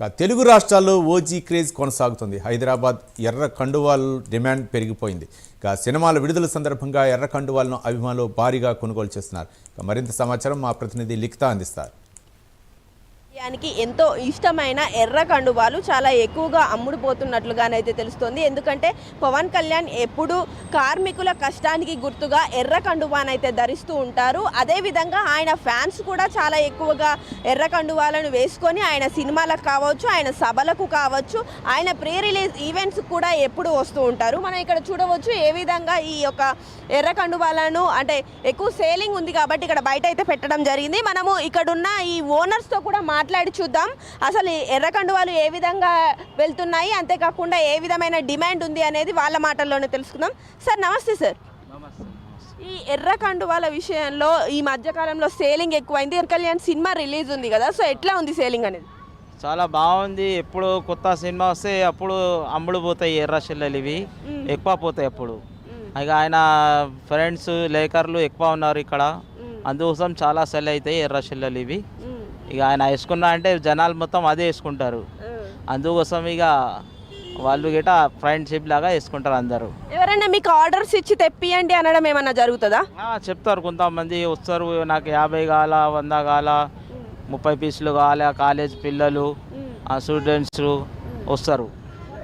ఇక తెలుగు రాష్ట్రాల్లో OG craze కొనసాగుతుంది. హైదరాబాద్ ఎర్ర కండువాల్ డిమాండ్ పెరిగిపోయింది. ఇక సినిమాల విడుదల సందర్భంగా ఎర్ర కండువాలను అభిమానులు భారీగా కొనుగోలు చేస్తున్నారు. మరింత సమాచారం మా ప్రతినిధి లిఖిత అందిస్తారు. యానికి ఎంతో ఇష్టమైన ఎర్ర కండువాలు చాలా ఎక్కువగా అమ్ముడుపోతున్నట్లుగానైతే తెలుస్తోంది. ఎందుకంటే పవన్ కళ్యాణ్ ఎప్పుడు కార్మికుల కష్టానికి గుర్తుగా ఎర్ర కండువానైతే ధరిస్తూ ఉంటారు. అదేవిధంగా ఆయన ఫ్యాన్స్ కూడా చాలా ఎక్కువగా ఎర్ర కండువాలను వేసుకొని ఆయన సినిమాలకు కావచ్చు ఆయన సభలకు కావచ్చు ఆయన ప్రీ రిలీజ్ ఈవెంట్స్ కూడా ఎప్పుడు వస్తూ ఉంటారు. మనం ఇక్కడ చూడవచ్చు ఏ విధంగా ఈ యొక్క ఎర్ర కండువాలను అంటే ఎక్కువ సేలింగ్ ఉంది కాబట్టి ఇక్కడ బయట అయితే పెట్టడం జరిగింది. మనము ఇక్కడున్న ఈ ఓనర్స్తో కూడా మాట్లాడి చూద్దాం. అసలు ఎర్ర కండువాలు ఏ విధంగా వెళ్తున్నాయి? అంతేకాకుండా ఏ విధమైన డిమాండ్ ఉంది అనేది వాళ్ళ మాటల్లోనే తెలుసుకుందాం. సార్ నమస్తే సార్. ఈ ఎర్ర కండువాల విషయంలో ఈ మధ్యకాలంలో సేలింగ్ ఎక్కువైంది. ఎర్ కళ్యాణ్ సినిమా రిలీజ్ ఉంది కదా సో ఎట్లా ఉంది సేలింగ్ అనేది? చాలా బాగుంది. ఎప్పుడు కొత్త సినిమా వస్తే అప్పుడు అమ్ముడు పోతాయి ఎర్ర షెల్లలు ఇవి. ఎక్కువ పోతాయి అప్పుడు. ఇక ఆయన ఫ్రెండ్స్ లేకర్లు ఎక్కువ ఉన్నారు ఇక్కడ. అందుకోసం చాలా సెల్ అవుతాయి ఎర్ర షెల్లలు ఇవి. ఇక ఆయన వేసుకున్నా అంటే జనాలు మొత్తం అదే వేసుకుంటారు. అందుకోసం ఇక వాళ్ళు గిట ఫ్రెండ్షిప్ లాగా వేసుకుంటారు అందరూ. ఎవరైనా మీకు ఆర్డర్స్ ఇచ్చి తెప్పియండి అనడం ఏమన్నా జరుగుతుందా? ఆ, చెప్తారు కొంతమంది వస్తారు నాకు యాభై కావాల వంద కావాల ముప్పై పీసులు కావాలి కాలేజ్ పిల్లలు ఆ స్టూడెంట్స్ వస్తారు.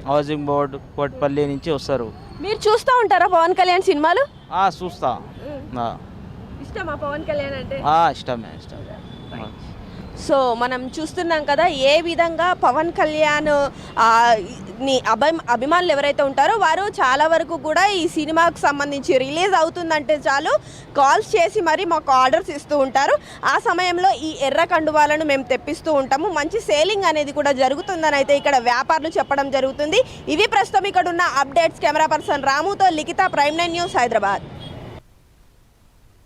హౌసింగ్ బోర్డ్ కోట్పల్లి నుంచి వస్తారు. మీరు చూస్తూ ఉంటారా పవన్ కళ్యాణ్ సినిమాలు? ఆ, చూస్తా. ఆ, ఇష్టమా పవన్ కళ్యాణ్ అంటే? ఆ, ఇష్టమే ఇష్టమే. సో మనం చూస్తున్నాం కదా ఏ విధంగా పవన్ కళ్యాణ్ని అభి అభిమానులు ఎవరైతే ఉంటారో వారు చాలా వరకు కూడా ఈ సినిమాకు సంబంధించి రిలీజ్ అవుతుందంటే చాలు. కాల్స్ చేసి మరి మాకు ఆర్డర్స్ ఇస్తూ ఉంటారు. ఆ సమయంలో ఈ ఎర్ర కండువాలను మేము తెప్పిస్తూ ఉంటాము. మంచి సేలింగ్ అనేది కూడా జరుగుతుందని అయితే ఇక్కడ వ్యాపారులు చెప్పడం జరుగుతుంది. ఇవి ప్రస్తుతం ఇక్కడ ఉన్న updates. Camera person రాముతో Likhita prime nine news Hyderabad.